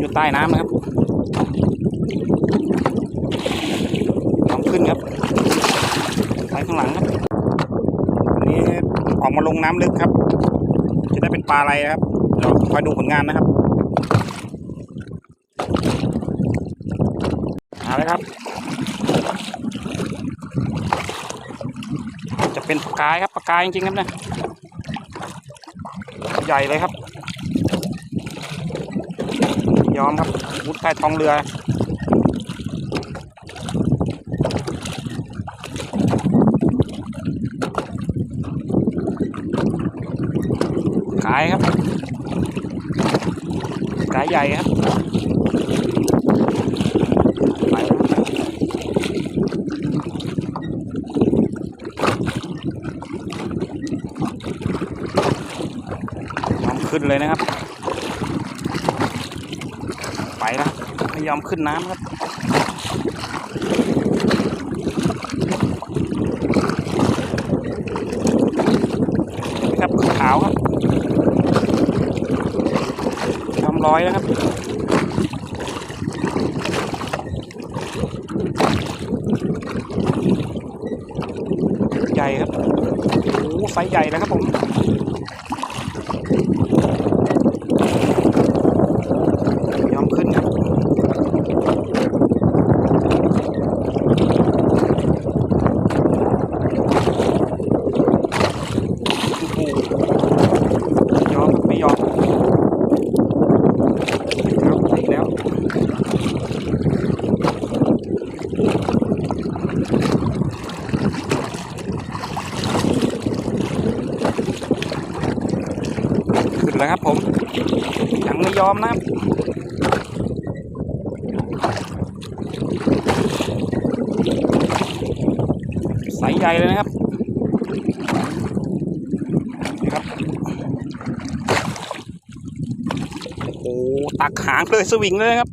อยู่ใต้น้ำนะครับลองขึ้นครับไปข้างหลังครับอันนี้ออกมาลงน้ำลึกครับ จะได้เป็นปลาอะไรนะครับเดี๋ยวคอยดูผลงานนะครับเอาเลยครับ จะเป็นปลากายครับปลากายจริงๆครับเนะใหญ่เลยครับ ยอมครับมุดใต้ท้องเรือขายครับขายใหญ่ครับไปแล้วยอมขึ้นเลยนะครับ ไปแล้วไม่ยอมขึ้นน้ำครับนะครับขาวครับยอมร้อยแล้วครับใหญ่ครับโอ้ไซส์ใหญ่แล้วครับผม ยอมขึ้นครับ โอ้โหยอมครับไม่ยอมครับอีกแล้วขึ้ นแล้วครับผมยังไม่ยอมนะครับไซส์ใหญ่เลยนะครับนี่ครับ โอ้ตักหางเลยสวิงเลยนะครับ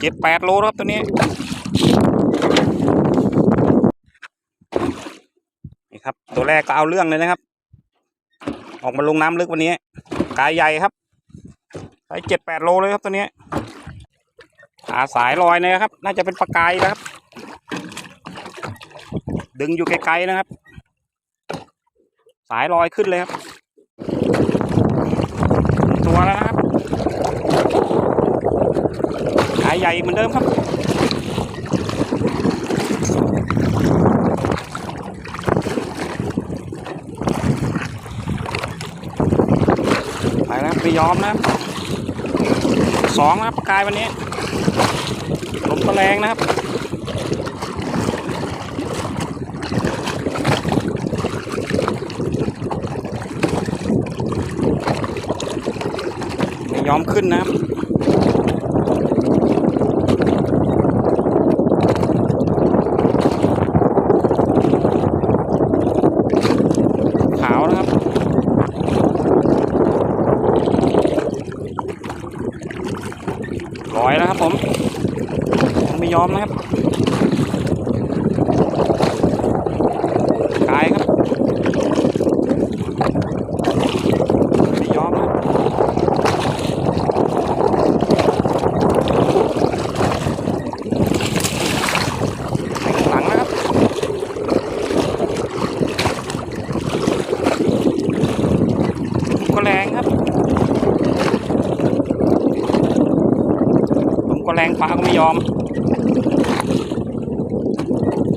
เจ็ดแปดโลครับตัวนี้นี่ครับ ตัวแรกก็เอาเรื่องเลยนะครับ ออกมาลงน้ำลึกวันนี้กายใหญ่ครับไซส์เจ็ดแปดโลเลยครับตัวนี้ขาสายลอยนะครับ น่าจะเป็นปลากายนะครับ ดึงอยู่ไกลๆนะครับ สายลอยขึ้นเลยครับ ตัวแล้วนะครับ ขายใหญ่เหมือนเดิมครับ ไปแล้วไม่ยอมนะครับสองนะครับประกายวันนี้ลมก็แรงนะครับไม่ยอมขึ้นนะครับ ขาวนะครับ ร้ อยแล้วครับผมยังไม่ยอมนะครับกายครับไม่ยอมนะครับหลังนะครับก็แรงครับ ผมก็แรงปลาก็ไม่ยอม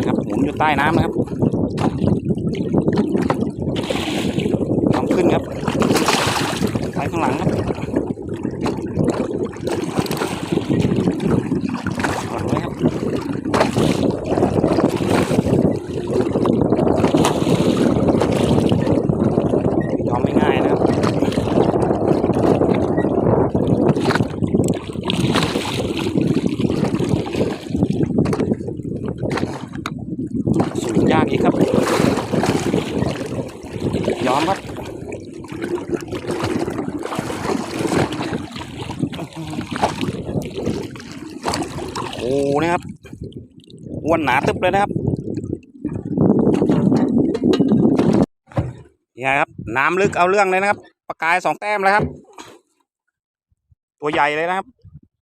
ครับหมุนอยู่ใต้น้ำนะครับต้องขึ้นครับไปข้างหลังครับกดไว้ครับยอมไม่ง่ายนะครับ สูงยากอีกครับ ยอมครับ โอ้ นะครับอ้วนหนาตึ๊บเลยนะครับนี่ครับ น้ำลึกเอาเรื่องเลยนะครับ ปลากายสองแต้มแล้วครับ ตัวใหญ่เลยนะครับ